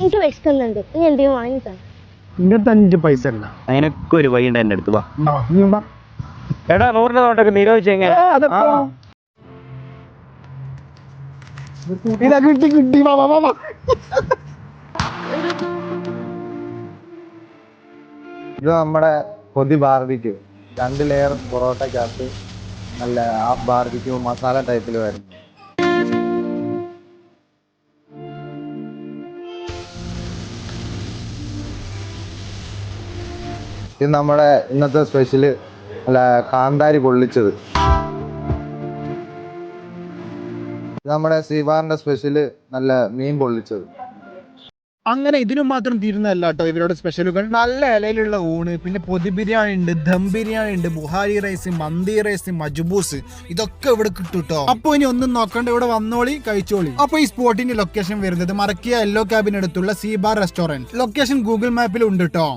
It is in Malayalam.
എനിക്ക് വിശക്കുന്നുണ്ട്. നീ എന്തെങ്കിലും വാങ്ങിത്തരാം തന്നെ ഇങ്ങനത്തെ അഞ്ച് പൈസ ഇല്ല. അതിനൊക്കെ ഒരു വഴി ഉണ്ട് എന്റെ അടുത്ത് വാ. എടാ നൂറിന്റെ നോട്ടൊക്കെ നിരോധിച്ചെങ്ങനെ കിട്ടി കിട്ടി. വാ വാ വാ ഇത് നമ്മുടെ കൊതി ബാർബിക്യൂ രണ്ട് ലെയർ പൊറോട്ടക്കകത്ത് നല്ല ആ ബാർബിക്യൂ മസാല ടൈപ്പിൽ വരും ഇത് നമ്മുടെ ഇന്നത്തെ സ്പെഷ്യൽ അല്ല കാന്താരി പൊള്ളിച്ചത്. നമ്മുടെ സീവാറിന്റെ സ്പെഷ്യൽ നല്ല മീൻ പൊള്ളിച്ചത്. അങ്ങനെ ഇതിനും മാത്രം തീരുന്നതല്ല കേട്ടോ ഇവരുടെ സ്പെഷ്യലുകൾ നല്ല ഇലയിലുള്ള ഊണ് പിന്നെ പൊതി ബിരിയാണി ഉണ്ട് ദം ബിരിയാണി ഉണ്ട് ബുഹാരി റൈസ് മന്തി റൈസ് മജ്ബൂസ്. ഇതൊക്കെ ഇവിടെ കിട്ടും കേട്ടോ അപ്പൊ ഇനി ഒന്നും നോക്കണ്ട ഇവിടെ വന്നോളി കഴിച്ചോളി. അപ്പൊ ഈ സ്പോട്ടിന്റെ ലൊക്കേഷൻ വരുന്നത് മറക്കിയ yellow ക്യാബിനടുത്തുള്ള sea bar restaurant location Google മാപ്പിൽ ഉണ്ട് കേട്ടോ